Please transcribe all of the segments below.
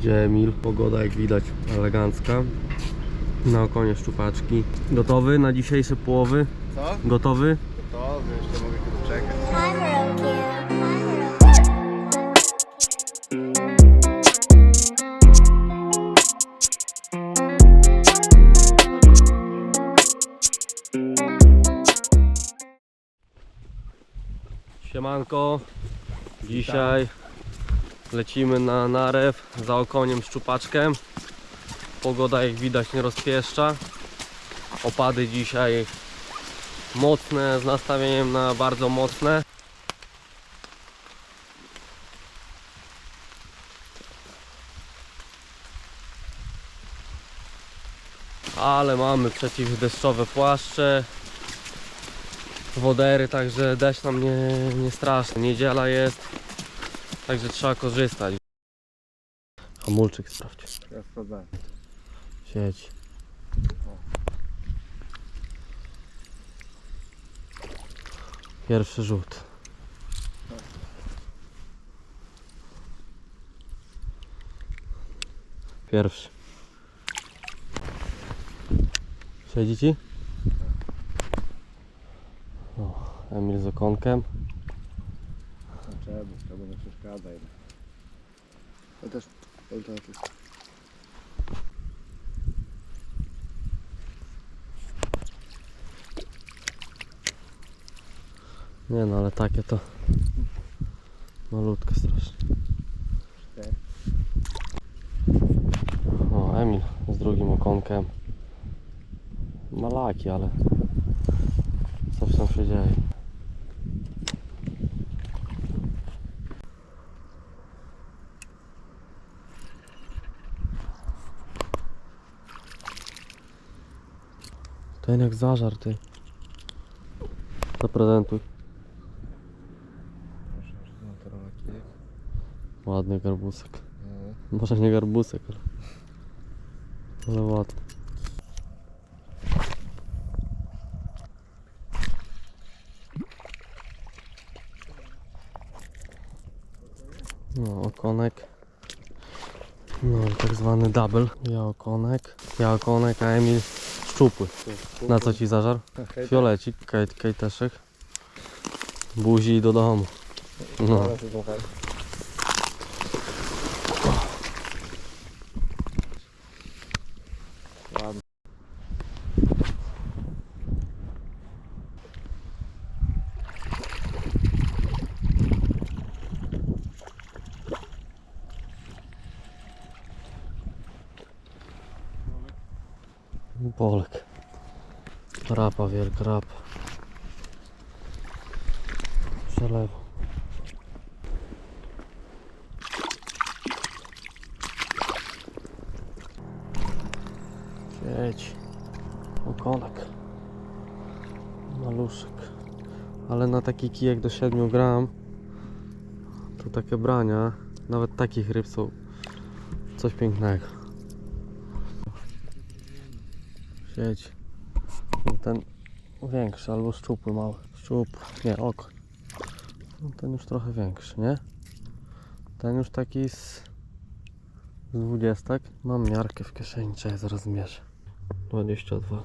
Idzie Emil, pogoda jak widać elegancka. Na okonie szczupaczki. Gotowy na dzisiejsze połowy? Co? Gotowy? To, jeszcze mogę tu czekać. Siemanko. Dzisiaj lecimy na narew za okoniem szczupaczkiem. Pogoda jak widać nie rozpieszcza. Opady dzisiaj mocne z nastawieniem na bardzo mocne. Ale mamy przeciwdeszczowe płaszcze, wodery, także deszcz nam nie, nie straszny. Niedziela jest, także trzeba korzystać. Hamulczyk sprawdź. Ja sprawdzałem. Siedź. Pierwszy rzut. Pierwszy. Siedzi ci? O, Emil z okonkiem. No czemu, czemu nie przeszkadzaj. To też, to tak jest. Nie no, ale takie to malutkie strasznie. O, Emil z drugim okonkiem. Malaki, ale coś tam się dzieje. Ten jak zażar ty. Zaprezentuj. Ładny garbusek. Może nie garbusek, ale, ale ładny. No, okonek. No tak zwany double. Ja okonek. Ja okonek, a Emil szczupły. Na co ci zażar? Fiolecik, kajt, kajteszek. Buzi i do domu. No. Polek. Rapa wielka, rapa. Przelewu. Sieć. Okonek. Maluszek. Ale na taki kijek do 7 gram to takie brania, nawet takich ryb są coś pięknego. Sieć. No Ten większy albo szczupły mały. Szczupły, nie oko. No Ten już trochę większy, nie? Ten już taki z, z 20. Mam miarkę w kieszeni, trzeba je zaraz zmierzę. 22.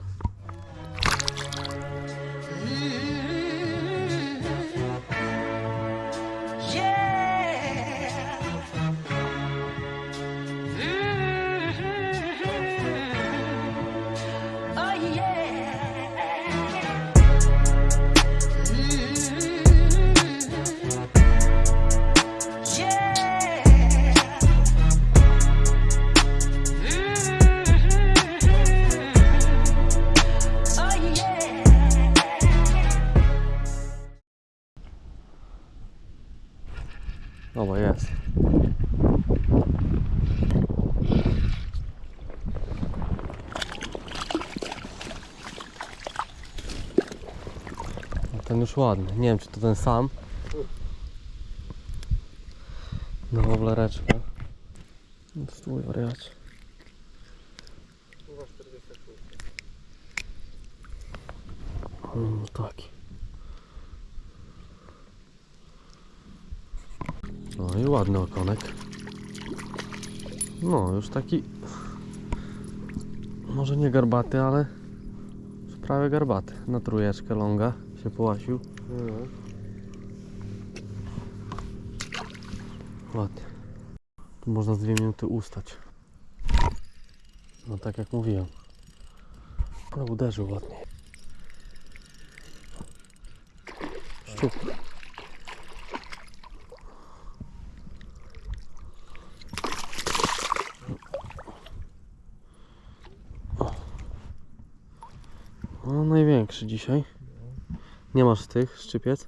Dobra, jest. No Ten już ładny. Nie wiem, czy to ten sam. No, woblereczka. Stój, wariacie. No, taki. No i ładny okonek. No, już taki. Może nie garbaty, ale już prawie garbaty. Na trójeczkę longa się połasił. No. Ładnie. Tu można z dwie minuty ustać. No tak jak mówiłem. Ale uderzył ładnie. Szczup. Największy dzisiaj. Nie masz tych szczypiec?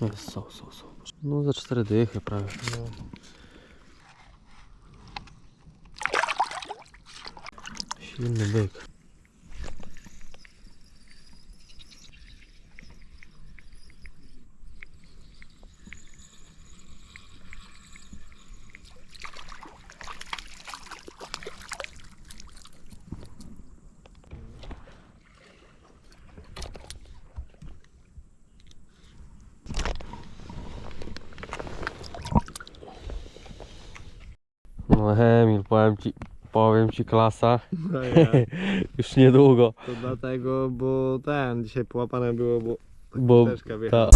Jest, są, są, są. No za cztery dychy prawie. No. Silny byk. No Emil, powiem ci, powiem ci klasa. No ja. Już niedługo. To dlatego, bo ten dzisiaj połapane było, bo Bo ta,